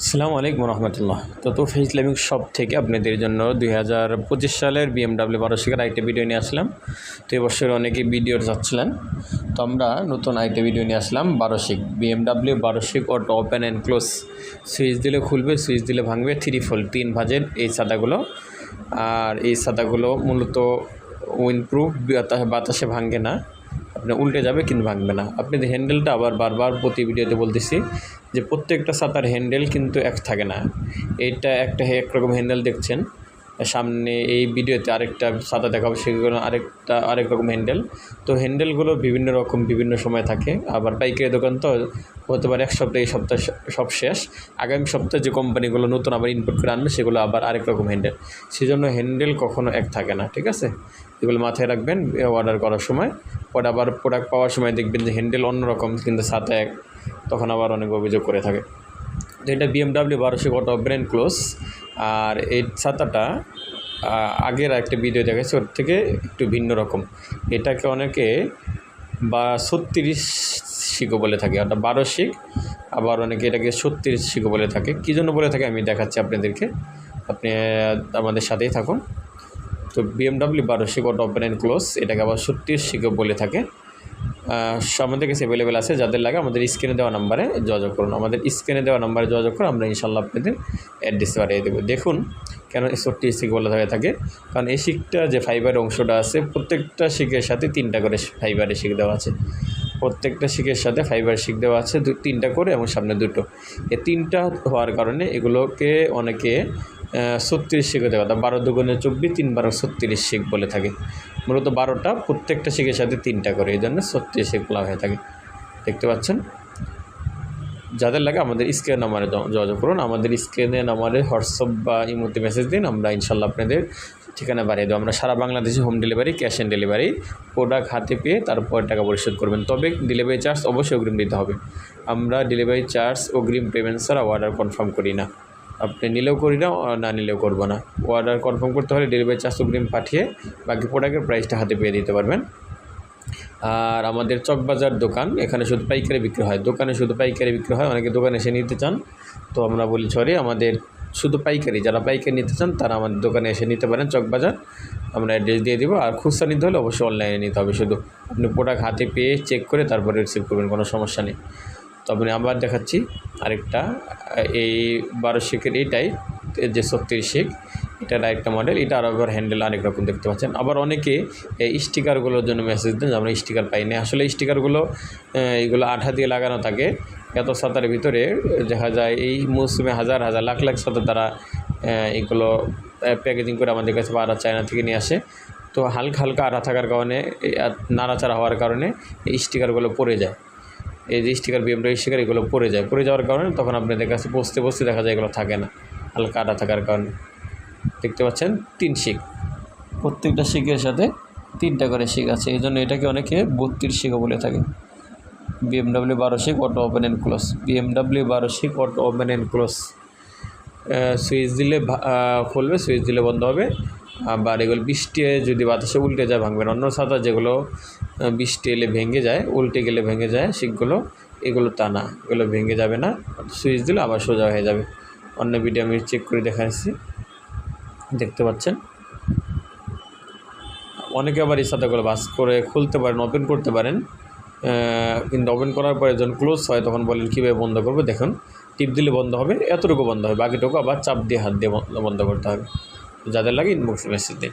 আসসালামু আলাইকুম রহমতুল্লাহ। তো তো ফেস ইসলামিক শপ থেকে আপনাদের জন্য দুই হাজার পঁচিশ সালের বিএমডাব্লিউ বারোশিকের আইটি ভিডিও নিয়ে আসলাম। তো এবছর অনেকেই ভিডিও যাচ্ছিলেন। তো আমরা নতুন আইটি ভিডিও নিয়ে আসলাম বারোশিক BMW বারোশিক auto open and close switch দিলে খুলবে, সুইচ দিলে ভাঙবে থ্রি ফোল তিন ভাজের এই সাদাগুলো। আর এই সাদাগুলো মূলত উইন্ডপ্রুফ বাতাসে ভাঙে না। আপনি উল্টে যাবে কিন্তু ভাঙবে না। আপনি হ্যান্ডেলটা আবার বারবার প্রতি ভিডিওতে বলতেছি যে প্রত্যেকটা ছাতার হ্যান্ডেল কিন্তু এক থাকে না। এইটা একটা একরকম হ্যান্ডেল দেখছেন, সামনে এই ভিডিওতে আরেকটা ছাতা দেখাবো, সেগুলো আরেকটা, আরেক রকম হ্যান্ডেল তো হ্যান্ডেলগুলো বিভিন্ন রকম, বিভিন্ন সময় থাকে। আবার পাইকারি দোকান তো হতে পারে এক সপ্তাহে, এই সপ্তাহে সব শেষ। আগামী সপ্তাহে যে কোম্পানিগুলো নতুন আবার ইনপুট করে আনবে, সেগুলো আবার আরেক রকম হ্যান্ডেল সেই জন্য হ্যান্ডেল কখনো এক থাকে না, ঠিক আছে? এগুলো মাথায় রাখবেন অর্ডার করার সময়। পরে আবার প্রোডাক্ট পাওয়ার সময় দেখবেন যে হ্যান্ডেল অন্যরকম, কিন্তু সাথে এক, তখন আবার অনেক অভিযোগ করে থাকে। তো এটা বিএমডাব্লিউ বারোশো অটো ব্র্যান্ড ক্লোজ আর এই ছাতাটা আগের একটা ভিডিও দেখাচ্ছে ওর থেকে একটু ভিন্ন রকম। এটাকে অনেকে বা ছত্রিশ শিখো বলে থাকে, অর্থাৎ বারো শিখ। আবার অনেকে এটাকে ছত্রিশ শিখো বলে থাকে। কী জন্য বলে থাকে আমি দেখাচ্ছি আপনাদেরকে। আপনি আমাদের সাথেই থাকুন। তো বিএমডাব্লিউ বারো অটো ওপেন অ্যান্ড ক্লোজ এটাকে আবার ছত্রিশ শিখো বলে থাকে। আমাদের কাছে অ্যাভেলেবেল আছে, যাদের লাগে আমাদের স্ক্রিনে দেওয়া নাম্বারে যোগাযোগ করুন। আমাদের স্ক্রিনে দেওয়া নাম্বারে যোগাযোগ করুন আমরা ইনশাল্লাহ আপনাদের অ্যাড্রেস বাড়িয়ে দেবো। দেখুন কেন এই ছোট্টি শিখ বলা হয়ে থাকে। কারণ এই শিখটা যে ফাইবারের অংশটা আছে, প্রত্যেকটা শিখের সাথে তিনটা করে ফাইবারের শিখ দেওয়া আছে। প্রত্যেকটা শিখের সাথে ফাইবার শিখ দেওয়া আছে, দু, তিনটা করে এবং সামনে দুটো। এই তিনটা হওয়ার কারণে এগুলোকে অনেকে ছত্রিশ শিখে দেওয়া অর্থাৎ বারো দুগুণে চব্বিশ, তিন বারো ছত্রিশ শিখ বলে থাকে। মূলত বারোটা প্রত্যেকটা শিখের সাথে তিনটা করে, এই জন্য ছত্রিশ শিখ বলা হয়ে থাকে। দেখতে পাচ্ছেন? যাদের লাগে আমাদের স্ক্রিন নাম্বারে যোগাযোগ করুন। আমাদের স্ক্রিনে নাম্বারে হোয়াটসঅ্যাপ বা ইমোতে মেসেজ দিন। আমরা ইনশাল্লাহ আপনাদের ঠিকানা বাড়িয়ে দেবো। আমরা সারা বাংলাদেশে home delivery, cash on delivery, product হাতে পেয়ে তারপর টাকা পরিশোধ করবেন। তবে ডেলিভারি চার্জ অবশ্যই অগ্রিম দিতে হবে। আমরা ডেলিভারি চার্জ অগ্রিম পেমেন্ট ছাড়া অর্ডার কনফার্ম করি না। আপনি নিলেও করি না না নিলেও করব না। অর্ডার কনফার্ম করতে হলে ডেলিভারি চার্জ অগ্রিম পাঠিয়ে বাকি প্রোডাক্টের প্রাইসটা হাতে পেয়ে দিতে পারবেন। আর আমাদের চকবাজার দোকান, এখানে শুধু পাইকারি বিক্রি হয়। দোকানে শুধু পাইকারি বিক্রি হয়, অনেকে দোকানে এসে নিতে চান। তো আমরা বলি, সরি, আমাদের শুধু পাইকারি, যারা পাইকারি নিতে চান, তারা আমাদের দোকানে এসে নিতে পারেন চকবাজার। আমরা অ্যাড্রেস দিয়ে দেবো। আর খুচরা নিতে হলে অবশ্যই অনলাইনে নিতে হবে। শুধু আপনি প্রোডাক্ট হাতে পেয়ে চেক করে তারপরে রিসিভ করবেন, কোনো সমস্যা নেই। তো আমি আবার দেখাচ্ছি আরেকটা, এই বারো শিখের এইটাই যে ছত্রিশ শিখ এটার আরেকটা মডেল এটা আবার হ্যান্ডেল অনেক রকম দেখতে পাচ্ছেন। আবার অনেকে এই স্টিকারগুলোর জন্য মেসেজ দেন যে আমরা স্টিকার পাইনি আসলে স্টিকারগুলো এইগুলো আঠা দিয়ে লাগানো থাকে। এত সাঁতারের ভিতরে, দেখা যায় এই মৌসুমে হাজার হাজার, লাখ লাখ সাঁতার তারা এগুলো প্যাকেজিং করে আমাদের কাছে বা চায়না থেকে নিয়ে আসে। তো হালকা হালকা আঠা থাকার কারণে নাড়াচাড়া হওয়ার কারণে এই স্টিকারগুলো পড়ে যায়। এই যে স্টিকার বিএমডব্লিউ স্টিকার এগুলো পড়ে যায়। পড়ে যাওয়ার কারণে তখন আপনাদের কাছে বসতে বসতে দেখা যায় এগুলো থাকে না। হালকা আটা থাকার কারণে। দেখতে পাচ্ছেন, তিন শিক প্রত্যেকটা শিকের সাথে তিনটা করে শিক আছে। এই জন্য এটাকে অনেকে বত্রিশ শিখও বলে থাকে। বিএমডব্লিউ বারো শিক auto open and close BMW বারো শিক auto open and close switch দিলে খুলবে, সুইচ দিলে বন্ধ হবে। আবার এগুলো বৃষ্টি যদি বাতাসে উল্টে যায় ভাঙবে না অন্য ছাতা যেগুলো বৃষ্টি এলে ভেঙে যায়, উল্টে গেলে ভেঙে যায় শিকগুলো এগুলো তা না এগুলো ভেঙে যাবে না। সুইচ দিলে আবার সোজা হয়ে যাবে। অন্য ভিডিও আমি চেক করে দেখাচ্ছি। দেখতে পাচ্ছেন? অনেকে আবার এই ছাতাগুলো বাস করে খুলতে পারেন ওপেন করতে পারেন। কিন্তু ওপেন করার পরে যখন ক্লোজ হয়, তখন বলেন, কীভাবে বন্ধ করব? দেখুন টিপ দিলে বন্ধ হবে, এতটুকু বন্ধ হবে। বাকিটুকু আবার চাপ দিয়ে, হাত দিয়ে বন্ধ করতে হবে। যাদের লাগে ইনবক্সে মেসেজ দিন।